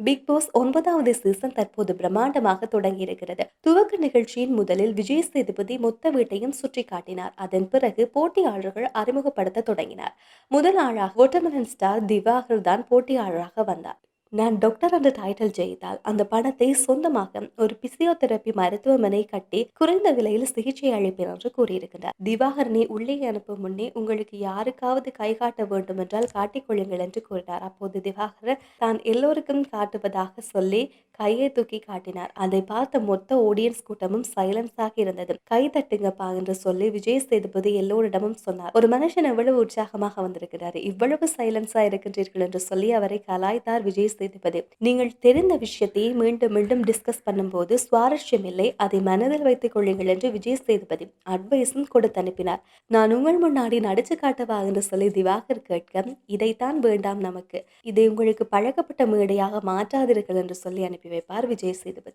Big pass ஒன்பதாவது season தற்போது பிரம்மாண்டமாக தொடங்கியிருக்கிறது. துவக்க நிகழ்ச்சியின் முதலில் விஜய் சேதுபதி மொத்த வீட்டையும் சுற்றி காட்டினார் அதன் பிறகு போட்டியாளர்கள் அறிமுகப்படுத்த தொடங்கினார். முதல் ஆளாக ஒட்டமரன் ஸ்டார் திவாகர் தான் போட்டியாளராக வந்தார். நான் டாக்டர் அந்த டைட்டில் ஜெயித்தால் அந்த பணத்தை சொந்தமாக ஒரு பிசியோதெரபி மருத்துவமனை கட்டி குறைந்த விலையில் சிகிச்சை அளிப்பேன் என்று கூறியிருக்கிறார். திவாகரனை உள்ளே அனுப்பும் முன்னே உங்களுக்கு யாருக்காவது கை காட்ட வேண்டும் என்றால் காட்டிக்கொள்ளுங்கள் என்று கூறினார். அப்போது திவாகரன் தான் எல்லோருக்கும் காட்டுவதாக சொல்லி கையை தூக்கி காட்டினார். அதை பார்த்த மொத்த ஆடியன்ஸ் கூட்டமும் சைலன்ஸாக இருந்தது. கை தட்டுங்கப்பா என்று சொல்லி விஜய் சேதுபதி எல்லோரிடமும் சொன்னார். ஒரு மனுஷன் எவ்வளவு உற்சாகமாக வந்திருக்கிறார் இவ்வளவு சைலன்ஸா இருக்கின்றீர்கள் என்று சொல்லி அவரை கலாய்த்தார் விஜய் சேதுபதி. நீங்கள் தெரிந்த விஷயத்தை மீண்டும் மீண்டும் டிஸ்கஸ் பண்ணும்போது சுவாரஸ்யம் இல்லை அதை மனதில் வைத்துக் கொள்ளுங்கள் என்று விஜய் சேதுபதி அட்வைஸும் கொடுத்து அனுப்பினார். நான் உங்கள் முன்னாடி நடிச்சு காட்டவா என்று சொல்லி திவாகர் கேட்க இதைத்தான் வேண்டாம் நமக்கு. இதை உங்களுக்கு பழக்கப்பட்ட மேடையாக மாற்றாதீர்கள் என்று சொல்லி அனுப்பி வைப்பார் விஜய் சேதுபதி.